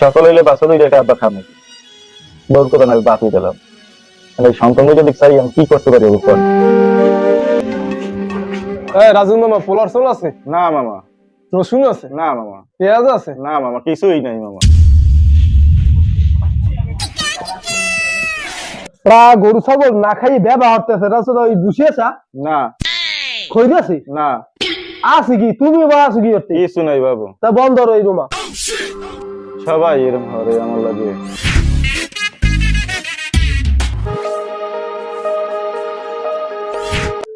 সকাল হইলে বাসা দুই টাকা আব্বা খামে বল কথা না বাতি দিলাম এই সন্তান যদি চাই আমি কি করতে পারি উপর এই রাজু মামা পোলার চল আছে? না মামা। রসুন আছে? না মামা। পেঁয়াজ আছে? না মামা কিছুই নাই মামা। প্রা গরু ছাগল না খাই ব্যবহার হতেছে রাসুল ওই বসিয়েছা না। খই আছে? না। আছে কি? তুমি বা আছে কি করতে কিছু নাই বাবু। তা বন্ধ রই রুমা সবাই এরকম হবে আমার লাগে।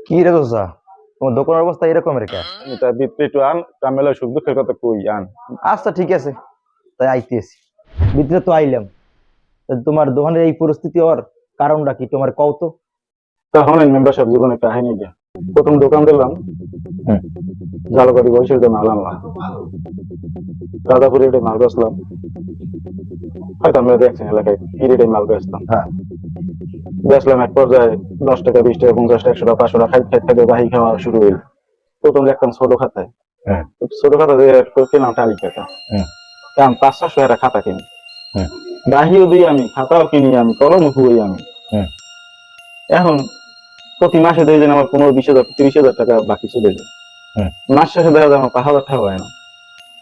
কি রে দোসা তোমার দোকানের অবস্থা এরকম রেখা এটা বিত্রে একটু আন কামেলা সুখ দুঃখের কথা কই আন। আচ্ছা ঠিক আছে। তাই আইতেছি। ভিতরে তো আইলাম। তোমার দোকানের এই পরিস্থিতি হওয়ার কারণটা কি? তোমার কও তো। তখন মেম্বার সব জীবনে কাহিনী দিয়া প্রথম দোকান দিলাম। হুম। জালবাড়ি বয়সের যে মাল আনলাম রাজাপুরে এটা মাল বেচলাম। হয়তো আমরা দেখছেন এলাকায় কিরিটাই মাল বেচলাম হ্যাঁ। বেচলাম এক পর্যায়ে দশ টাকা বিশ টাকা পঞ্চাশ টাকা একশো টাকা পাঁচশো টাকা খাইতে খাইতে বাহি খাওয়া শুরু হইল। প্রথম দেখতাম ছোট খাতায়। হ্যাঁ। ছোট খাতা দিয়ে কিনলাম টালি খাতা কারণ পাঁচ চারশো একটা খাতা কিনি। বাহিও দিই আমি খাতাও কিনি আমি কলম হুই আমি। এখন প্রতি মাসে দেখবেন আমার পনেরো বিশ হাজার তিরিশ হাজার টাকা বাকি চলে যায়। মাস শেষে দেখা যায় আমার পাঁচ হাজার টাকা হয় না।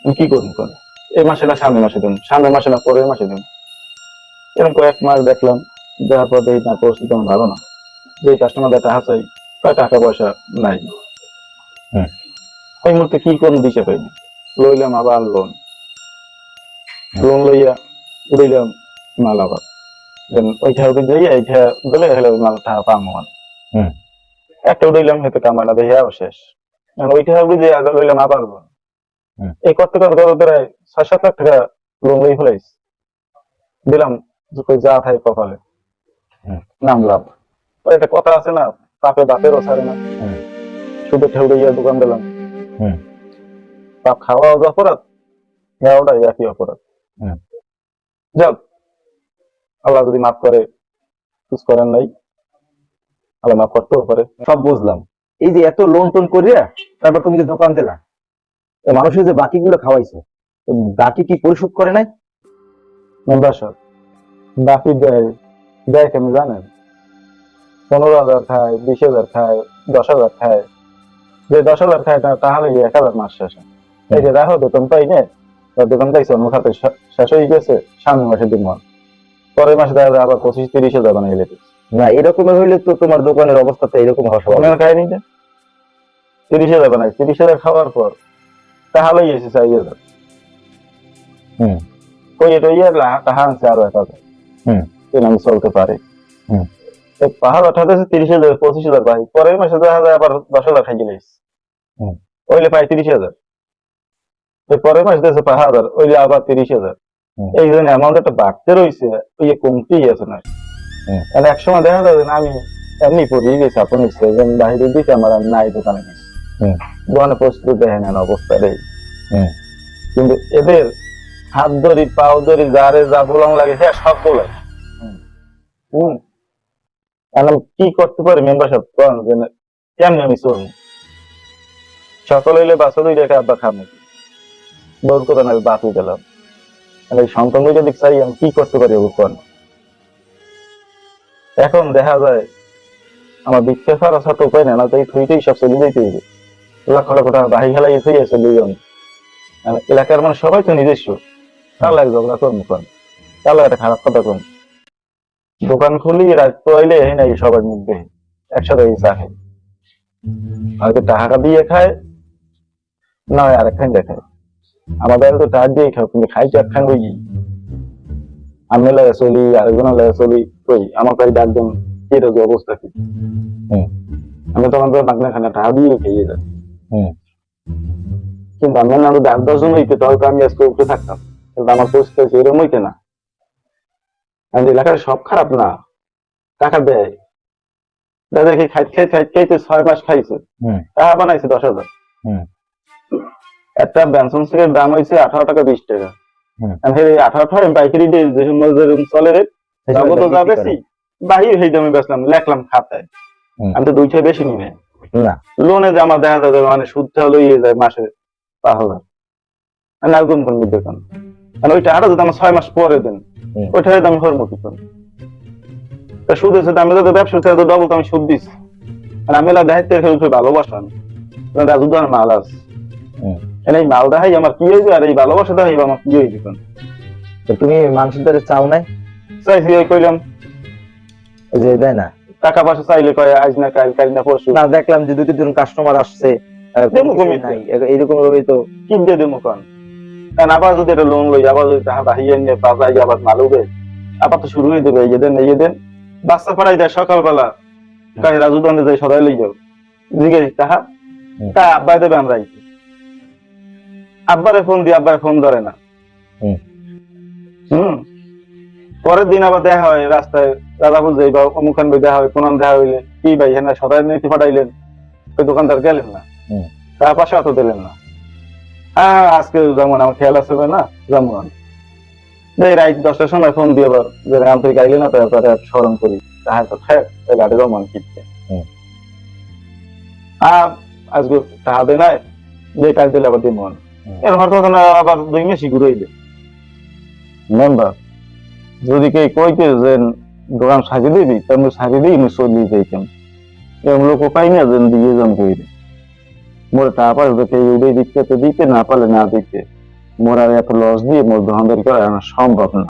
আমি কি করব করে এই মাসে না সামনের মাসে দিন। সামনের মাসে না পরের মাসে দিন। এরকম কয়েক মাস দেখলাম দেওয়ার পর দেখি না পরিস্থিতি আমার ভালো না। যে কাস্টমার টাকা চাই কয় টাকা পয়সা নাই। হুম। ওই মুহূর্তে কি কোন দিশে পাইনি লইলাম আবার লোন লোন লইয়া উড়াইলাম মাল আবার। ওইটা ওদিক যাইয়া এইটা হলে মাল টাকা পাম মান হুম। একটা উড়াইলাম হয়তো কামানা দেখে আবার শেষ। ওইটা উড়ে আগে লইলাম আবার এই করতে করতে করতে প্রায় ছয় সাত লাখ টাকা লোন লই ফেলাইস দিলাম যা থাকে কপালে। নামলাম ওই একটা কথা আছে না পাপে বাপেরও ছাড়ে না। শুধু ঠেউড়ে গিয়ে দোকান দিলাম। পাপ খাওয়া অপরাধ খাওয়াটাই একই অপরাধ। যাক আল্লাহ যদি মাফ করে কিছু করেন নাই। আল্লাহ মাফ করতেও পারে সব বুঝলাম। এই যে এত লোন টোন করিয়া তারপর তুমি যে দোকান দিলা মানুষের যে বাকিগুলো খাওয়াইছো তো বাকি কি পরিশোধ করে নাই? মেম্বার বাকি দেয় দেয় কেন জানেন? পনেরো হাজার খায় বিশ হাজার খায় দশ হাজার খায়। যে দশ হাজার খায় তা- তাহলে এক হাজার মাস শেষে এই যে দেখো বেতন পাই নে বেতন পাইছে অন্য খাতে শেষ হয়ে গেছে সামনের মাসে দিন পরের মাসে দেখা যায় আবার পঁচিশ তিরিশ হাজার বানিয়ে গেলে না এরকমের হইলে তো তোমার দোকানের অবস্থা তো এরকম হওয়া স্বাভাবিক। অনেক খায় নিতে তিরিশ হাজার বানাই তিরিশ হাজার খাওয়ার পর তাহলেই এসে চাই হাজার। হুম। ওই এটা ইয়ে আনছে আরও এক হাজার। হুম। আমি চলতে পারি। হুম। পাহাড় তিরিশ হাজার পঁচিশ হাজার পাই পরের মাসে দেখা যায় আবার দশ হাজার খাই গেলে হুম। ওইলে পাই তিরিশ হাজার। পরের মাসে দেখছে পাঁচ হাজার ওইলে আবার তিরিশ হাজার। এই জন্য অ্যামাউন্ট একটা বাড়তে রয়েছে ওই কমতেই আছে না। হুম। মানে এক সময় দেখা যাবে না আমি এমনি পড়িয়ে গেছি আপনি যেমন বাহিরে দিতে আমার নাই দোকানে গেছি। দোকানে প্রস্তুত অবস্থা রে কিন্তু এদের হাত ধরি পাও ধরি যারে যা বলং লাগে হ্যাঁ সব বলে হম। কি করতে পারি মেম্বারশিপ কোন যে না, আমি চলবো? সকাল হইলে বাসা দুই টাকা আব্বা খাব বল কথা না বাতি দিলাম এই সন্তান দুইটা দিক চাই আমি কি করতে পারি কোন? এখন দেখা যায়, আমার বিক্ষে ফারা সাথে উপায় না তো এই থুইতেই সব চলে যেতে হবে লক্ষ লক্ষ টাকা বাহি খেলাই থুই আছে দুজন এলাকার মানুষ সবাই তো নিজস্ব। তার লাগে ঝগড়া করব কোন তার লাগে খারাপ কথা কম দোকান খুলি, রাত পয়লে এই নাই সবার মধ্যে একসাথে চা খাই হয়তো টাকা দিয়ে খায়, না আরেকখান দেখায় আমাদের তো টাকা দিয়ে খাও, কিন্তু খাই একখান ওই আমি লাগে চলি আরেকজন লাগে চলি কই? আমার কাছে ডাকবেন কি রোগ অবস্থা কি। আমি তখন তো মাগনা খানা টাকা দিয়ে খেয়ে যাই হুম কিন্তু আমি না তো আট দশজন হইতে হয়তো আমি আজকে উঠে থাকতাম। কিন্তু আমার পরিস্থিতি হচ্ছে হইতে না আমি এলাকার সব খারাপ না। টাকা দেয় দাদাকে খাইতে খাইতে খাইতে খাইতে ছয় মাস খাইছে। টাকা বানাইছে দশ হাজার হুম একটা বেনসন থেকে দাম হয়েছে আঠারো টাকা বিশ টাকা। আঠারো পাইকারি চলে রে যা বেশি বাহির হয়ে দামে বেচলাম লেখলাম খাতায়। আমি তো দুইটা বেশি নিবে। না। লোনে যে দেখা যায় মানে সুদ লইয়ে যায় মাসে পাঁচ হাজার। আমি আর কোন? কোন দোকান আর ওই টাকাটা যদি আমার ছয় মাস পরে দেন হুম। ওই টাকাটা আমি হরমো কি করে? তা সুদ এসে আমি যদি ব্যবসা চাই তো ডবল তো আমি সুদ দিচ্ছি আর আমি এলা ভালোবাসান আর মাল আছে। হুম। এই দেখাই আমার কি হয়েছে? আর এই ভালোবাসা দেখাই আমার কি কোন তো তুমি মানুষের দ্বারা চাও নাই? চাইছি ওই কইলাম। যে দেয় না? টাকা পয়সা চাইলে কয় আজ না কাল কাল না পরশু। না দেখলাম যে দুই তিনজন কাস্টমার আসছে আহ, কোনো দেবো কিছুই কমিয়ে নাই। এ- এইরকম ভাবে তো কি দিয়ে দেবো কোন কারণ আবার যদি এটা লোন লই আবার যদি টাকা বাহিয়ে নিয়ে পাশাই আবার মালুবে আবার তো শুরু হয়ে দেবে এই দেন এই দেন। বাচ্চা পড়াই দেয় সকালবেলা। কাজ রাজু দন্দে যাই সদাই লই যাও। জিজ্ঞেস তাহা। তা আব্বাই দেবে আমরা আব্বারে ফোন দিয়ে আব্বাই ফোন ধরে না। হুম। পরের দিন আবার দেখা হয় রাস্তায় রাধাপুর যাই বা অমুখান ভাই দেখা হয় কোনান দেখা হইলে? কি ভাই হ্যাঁ সদাই নিতে পাঠাইলেন? ওই দোকানদার গেলেন না। তার পাশে অত দিলেন না। হ্যাঁ আজকে যেমন আমার খেয়াল আছে না যেমন। এই রাত দশটার সময় ফোন দিয়ে আবার যে আন্তরিক আইলে না তারপরে স্মরণ করি। তাহার তো খেয়ে এই গাড়ি রমান কিনতে। আজকে টাকা দেয় নাই যে কাজ দিলে আবার দিব মন না আবার দুই ঘুরাইলে মেম্বার যদি কে কইতে যে দোকান সাজিয়ে দিবি মধ্যে সাজিয়ে দিই আমি চলি যাইতাম। এরকম লোক পাই না যে দিয়ে যান কইরে মোর তা পারে তো কেউ দিতে, তো দিতে না পারলে না দিতে। মোর আর এত লস দিয়ে মোর দোকানদারি করা সম্ভব না।